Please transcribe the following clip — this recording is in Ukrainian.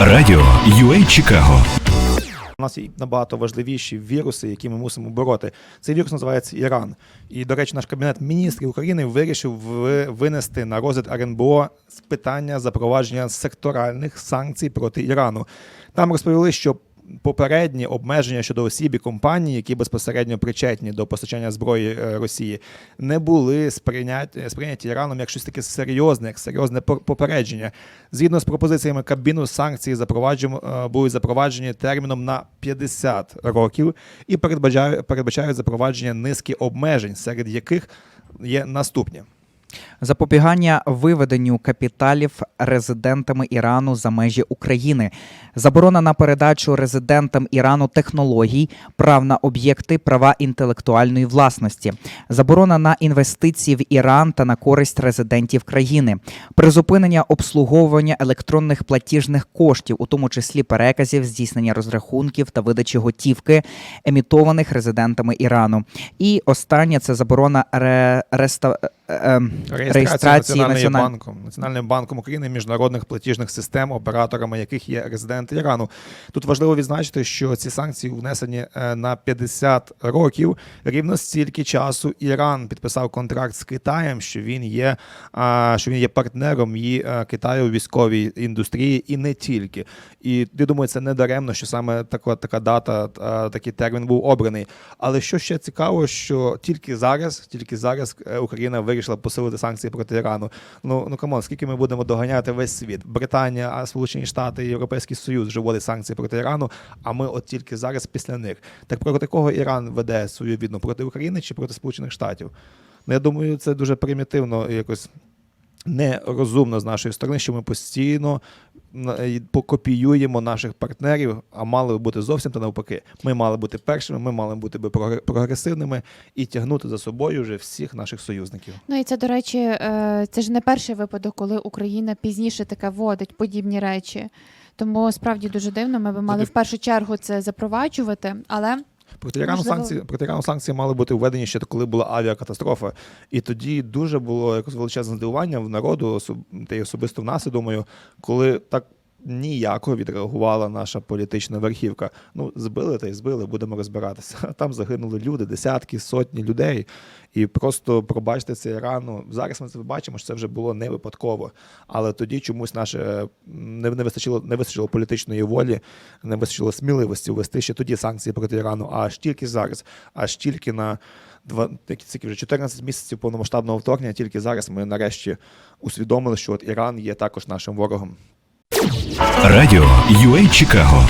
Радіо UA Чикаго У нас є набагато важливіші віруси, які ми мусимо бороти. Цей вірус називається Іран. І, до речі, наш кабінет міністрів України вирішив ви- винести на розгляд РНБО з питання запровадження секторальних санкцій проти Ірану. Там розповіли, що попередні обмеження щодо осіб і компаній, які безпосередньо причетні до постачання зброї е, Росії, не були сприйняті, сприйняті Іраном як щось таке серйозне, як серйозне попередження. Згідно з пропозиціями Кабміну, санкції запроваджем- е, будуть запроваджені терміном на 50 років і передбачають, передбачають запровадження низки обмежень, серед яких є наступні. Запобігання виведенню капіталів резидентами Ірану за межі України, заборона на передачу резидентам Ірану технологій, прав на об'єкти, права інтелектуальної власності, заборона на інвестиції в Іран та на користь резидентів країни, призупинення обслуговування електронних платіжних коштів, у тому числі переказів, здійснення розрахунків та видачі готівки, емітованих резидентами Ірану. І останнє це заборона ре, реста, е, е, реєстрації Національним національної банком, Національним банком України, міжнародних платіжних систем, операторами яких є резиденти Ірану. Тут важливо відзначити, що ці санкції внесені е, на 50 років. Рівно стільки часу Іран підписав контракт з Китаєм, що він є, що він є партнером і е, Китаю у військовій індустрії, і не тільки. І я думаю, це не даремно, що саме така, така дата, такий термін був обраний. Але що ще цікаво, що тільки зараз, тільки зараз Україна вирішила посилити санкції проти Ірану. Ну ну камон, скільки ми будемо доганяти весь світ? Британія, Сполучені Штати, Європейський Союз вже вводить санкції проти Ірану. А ми от тільки зараз після них. Так проти кого Іран веде свою війну? Проти України чи проти Сполучених Штатів? Ну я думаю, це дуже примітивно якось. Нерозумно з нашої сторони, що ми постійно покопіюємо наших партнерів, а мали би бути зовсім та навпаки. Ми мали бути першими, ми мали бути би прогре- прогресивними і тягнути за собою вже всіх наших союзників. Ну і це, до речі, е, це ж не перший випадок, коли Україна пізніше таке вводить подібні речі. Тому справді дуже дивно. Ми би мали в першу чергу це запроваджувати, але Проти Ірану Можливо. санкції проти Ірану санкції мали бути введені ще коли була авіакатастрофа. І тоді дуже було якось величезне здивування в народу, особ... та й особисто в нас, я думаю, коли так. Ніяко відреагувала наша політична верхівка. Ну, збили та й збили, будемо розбиратися. Там загинули люди, десятки, сотні людей. І просто пробачте це Ірану. Зараз ми це бачимо, що це вже було не випадково. Але тоді чомусь наше не, не вистачило не вистачило політичної волі, не вистачило сміливості ввести ще тоді санкції проти Ірану, аж тільки зараз, аж тільки на два які скільки вже 14 місяців повномасштабного вторгнення. Тільки зараз ми нарешті усвідомили, що от Іран є також нашим ворогом. Радіо UA Чикаго